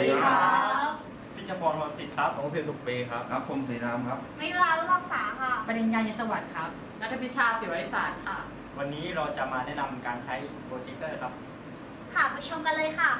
ดีครับพิชพรพรสิทธิ์ครับของเซนสุเปย์ครับครับคมศรีน้ำครับ ไม่ลาลูรักษาค่ะ ปริญญาเยสวัสดิ์ครับ นัทพิชาศิวริศาสตร์ค่ะ วันนี้เราจะมาแนะนำการใช้โปรเจคเตอร์ครับ ค่ะไปชมกันเลยค่ะ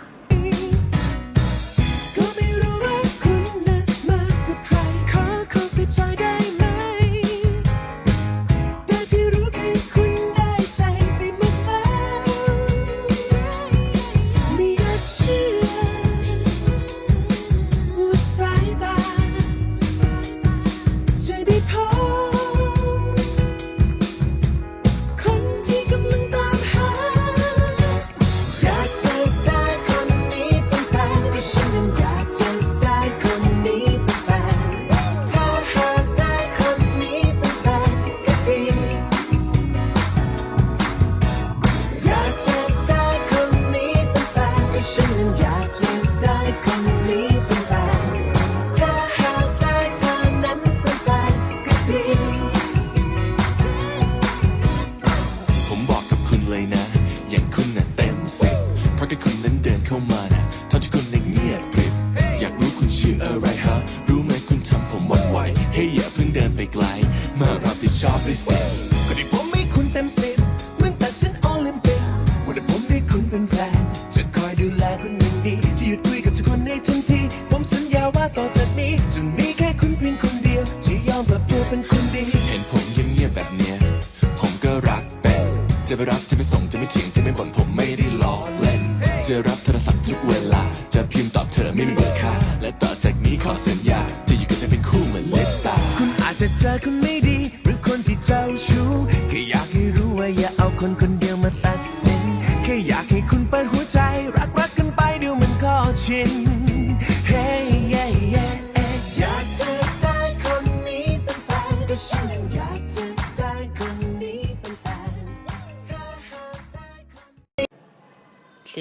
นผมไม่ได้ล้อเล่น จะรับโทรศัพท์ทุกเวลา จะพิมพ์ตอบเธอไม่มีเบอร์ค่าและต่อจากนี้ขอสัญญา จะอยู่กันเธอเป็นคู่เหมือนเล็บตา คุณอาจจะเจอคนไม่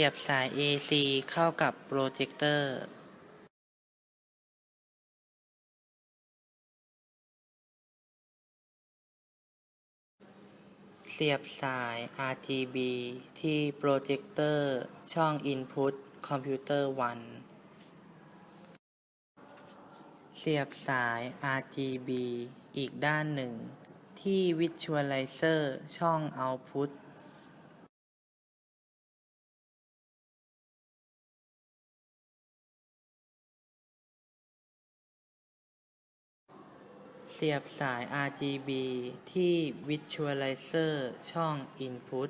ยบสาย AC เข้ากับโปรเจคเตอร์เสียบสาย RGB ที่โปรเจคเตอร์ช่อง Input คอมพิวเตอร์1เสียบสาย RGB อีกด้านหนึ่ง ที่ Visualizer ช่อง Output เสียบสาย RGB ที่ Visualizer ช่อง Input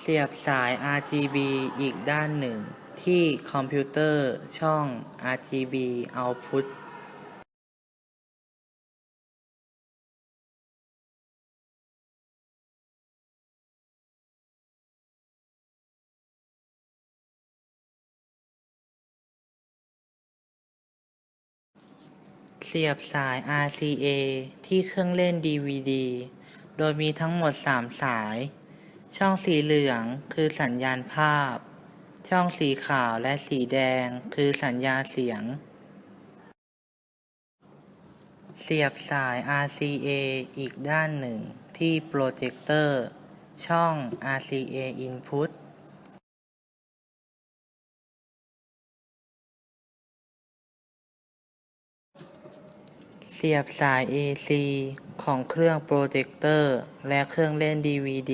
เสียบสาย RGB อีกด้านหนึ่งที่คอมพิวเตอร์ช่อง RGB Output สียบสาย RCA ที่เครื่องเล่น DVD โดยมีทั้งหมด 3 สาย ช่องสีเหลืองคือสัญญาณภาพ ช่องสีขาวและสีแดงคือสัญญาเสียง เสียบสาย RCA อีกด้านหนึ่งที่โปรเจคเตอร์ ช่อง RCA Input เสียบสาย AC ของเครื่องโปรเจคเตอร์ และเครื่องเล่น DVD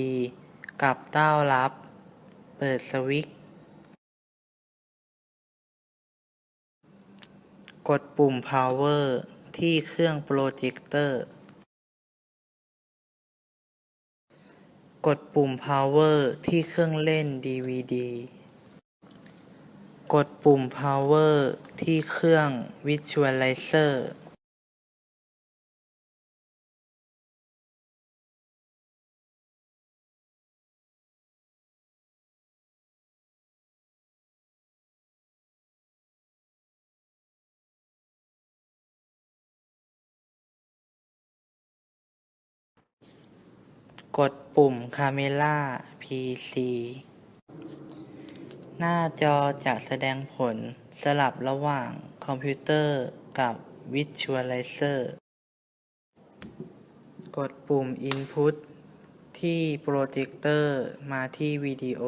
กับเต้ารับ เปิดสวิตช์ กดปุ่ม power ที่เครื่องโปรเจคเตอร์ กดปุ่ม power ที่เครื่องเล่น DVD กดปุ่ม power ที่เครื่อง visualizer กดปุ่ม Camera PC หน้าจอจะแสดงผลสลับระหว่างคอมพิวเตอร์กับ Visualizer กดปุ่ม Input ทที่โปรเจคเตอร์มาที่วิดีโอ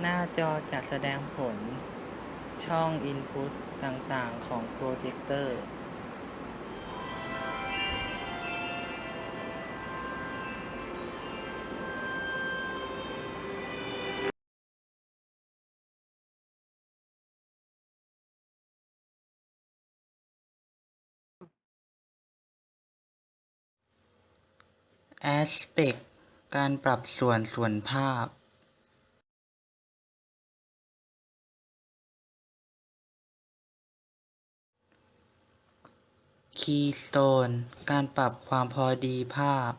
หน้าจอจะแสดงผล ช่อง Input ต่างๆ ของโปรเจคเตอร์ Aspect การปรับส่วนส่วนภาพ คีย์สโตนการปรับความพอดีภาพ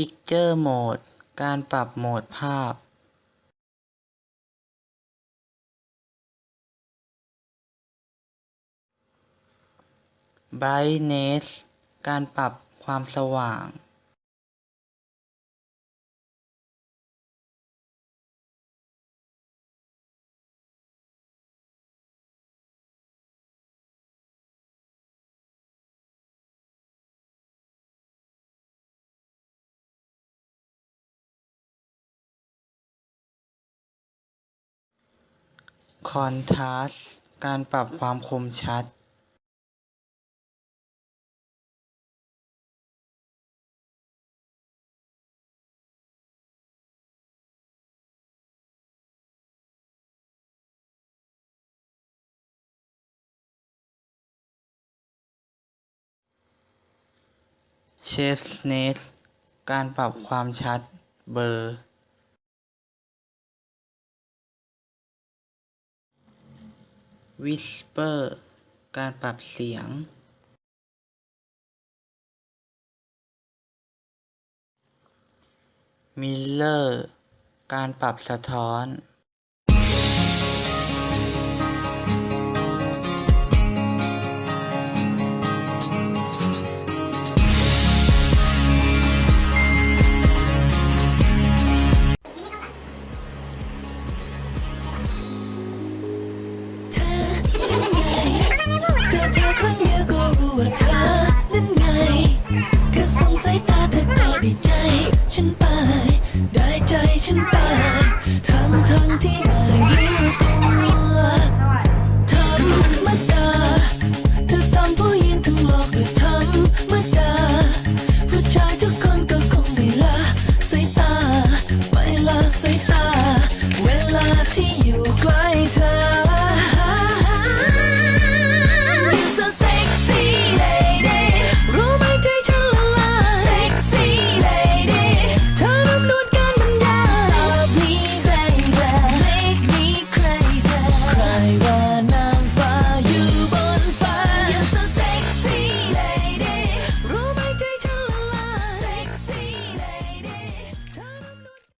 Picture Mode การปรับโหมดภาพ Brightness การปรับความสว่าง Contrast การปรับความคมชัด Sharpness การปรับความชัดเบลอ Whisper การปรับเสียง Mirror การปรับสะท้อน